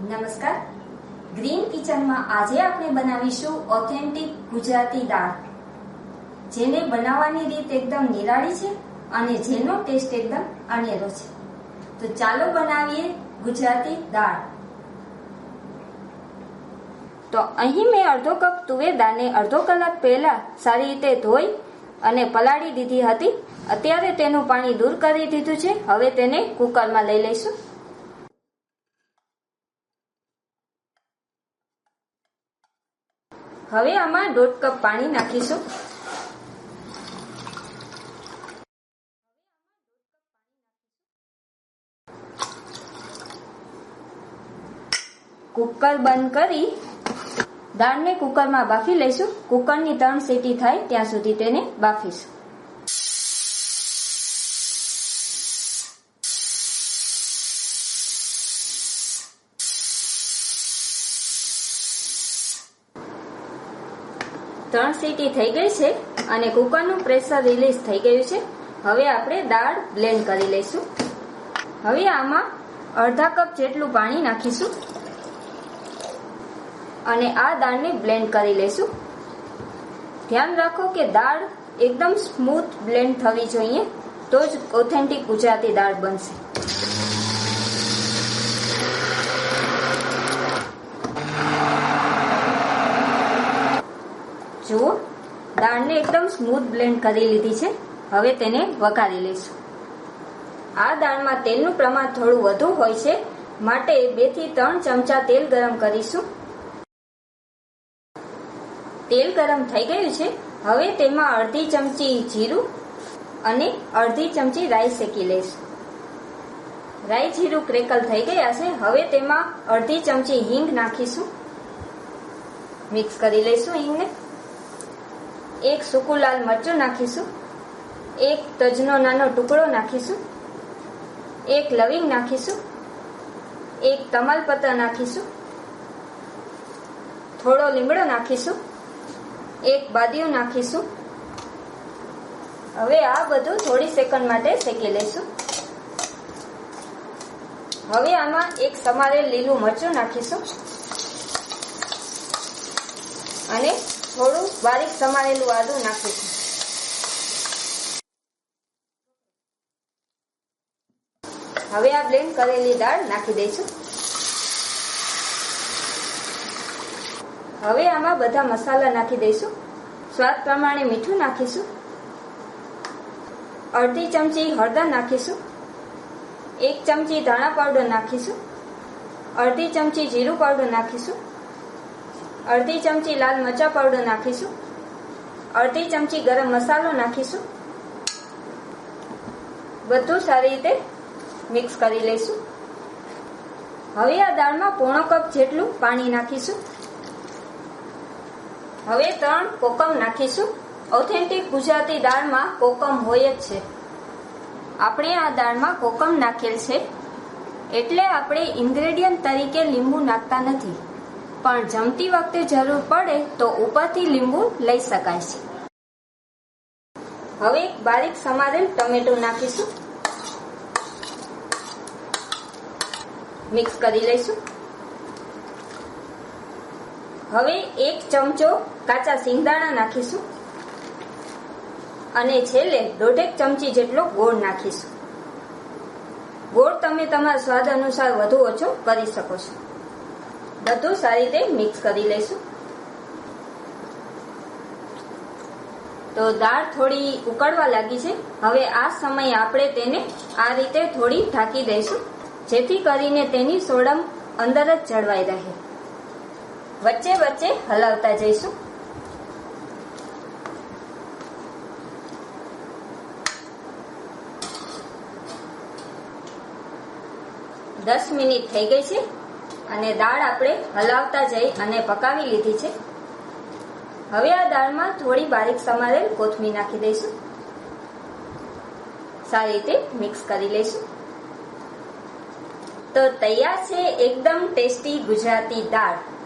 નમસ્કાર. ગ્રીન કિચનમાં આજે આપણે બનાવીશું ઓથેન્ટિક ગુજરાતી દાળ. જેને બનાવવાની રીત એકદમ નિરાળી છે અને જેનો ટેસ્ટ એકદમ અનેરો છે. તો ચાલો બનાવીએ ગુજરાતી દાળ. તો અહીં મેં અડધો કપ તુવેર દાળને અડધો કલાક પહેલા સારી રીતે ધોઈ અને પલાળી દીધી હતી. અત્યારે તેનું પાણી દૂર કરી દીધું છે. હવે તેને કુકરમાં લઈ લઈશું. હવે આમાં દોઢ કપ પાણી નાખીશું. કુકર બંધ કરી દાળને કુકરમાં બાફી લઈશું. કુકરની ત્રણ સીટી થાય ત્યાં સુધી તેને બાફીશું. ત્રણ સીટી થઈ ગઈ છે અને કુકરનું પ્રેશર રિલીઝ થઈ ગયું છે. હવે આપણે દાળ બ્લેન્ડ કરી લઈશું. હવે આમાં અડધા કપ જેટલું પાણી નાખીશું. અને આ દાળને બ્લેન્ડ કરી લઈશું. ધ્યાન રાખો કે દાળ એકદમ સ્મૂથ બ્લેન્ડ થવી જોઈએ, તો જ ઓથેન્ટિક ગુજરાતી દાળ બનશે. દાળને એકદમ સ્મૂથ બ્લેન્ડ કરી લીધી છે. હવે તેને વઘારી લઈશું. આ દાળમાં તેલનું પ્રમાણ થોડું વધુ હોય છે, માટે બેથી ત્રણ ચમચા તેલ ગરમ કરીશું. તેલ ગરમ થઈ ગયું છે. હવે તેમાં અડધી ચમચી જીરું અને અડધી ચમચી રાઈ શેકી લઈશું. રાઈ જીરું ક્રેકલ થઈ ગયા છે. હવે તેમાં અડધી ચમચી હિંગ નાખીશું. મિક્સ કરી લઈશું હિંગને. એક સૂકું લાલ મરચું નાખીશું, એક તજનો નાનો ટુકડો નાખીશું, એક લવિંગ નાખીશું, એક તમાલપત્ર નાખીશું, થોડો લીમડો નાખીશું, એક બાદિયું નાખીશું. હવે આ બધું થોડી સેકન્ડ માટે શેકી લઈશું. હવે આમાં એક સમારેલ લીલું મરચું નાખીશું. અને થોડું બારીક સમારેલું આદું નાખીશું હવે આ બ્લેન્ડ કરેલી દાળ નાખી દઈશું. હવે આમાં બધા મસાલા નાખી દઈશું. સ્વાદ પ્રમાણે મીઠું નાખીશું. અડધી ચમચી હળદર નાખીશું. એક ચમચી ધાણા પાવડર નાખીશું. અડધી ચમચી જીરું પાવડર નાખીશું. અડધી ચમચી લાલ મરચા પાવડર નાખીશું. અડધી ચમચી ગરમ મસાલો નાખીશું. બધું સારી રીતે મિક્સ કરી લઈશું. હવે આ દાળમાં પોણો કપ જેટલું પાણી નાખીશું. હવે ત્રણ કોકમ નાખીશું. ઓથેન્ટિક ગુજરાતી દાળમાં કોકમ હોય જ છે. આપણે આ દાળમાં કોકમ નાખેલ છે. એટલે આપણે ઇન્ગ્રેડિયન્ટ તરીકે લીંબુ નાખતા નથી. પણ જમતી વખતે જરૂર પડે તો ઉપરથી લીંબુ લઈ શકાય છે. હવે એક બારીક સમારેલ ટમેટો નાખીશું. મિક્સ કરી લઈશું. હવે એક ચમચો કાચા સિંગદાણા નાખીશું. અને છેલ્લે દોઢેક ચમચી જેટલો ગોળ નાખીશું. ગોળ તમે તમારા સ્વાદ અનુસાર વધુ ઓછો કરી શકો છો. બધું સારી રીતે મિક્સ કરી લઈશું. તો દાળ થોડી ઉકળવા લાગી છે. હવે આ સમયે આપણે તેને આ રીતે થોડી ઢાંકી દઈશું, જેથી કરીને તેની સોડમ અંદર જ જળવાઈ રહે. વચ્ચે વચ્ચે હલાવતા જઈશું. દસ મિનિટ થઈ ગઈ છે. અને દાળ આપણે હલાવતા જઈ અને પકાવી લીધી છે. હવે આ દાળમાં થોડી બારીક સમારેલ કોથમીર નાખી દઈશું. સારી રીતે મિક્સ કરી લઈશું. તો તૈયાર છે એકદમ ટેસ્ટી ગુજરાતી દાળ.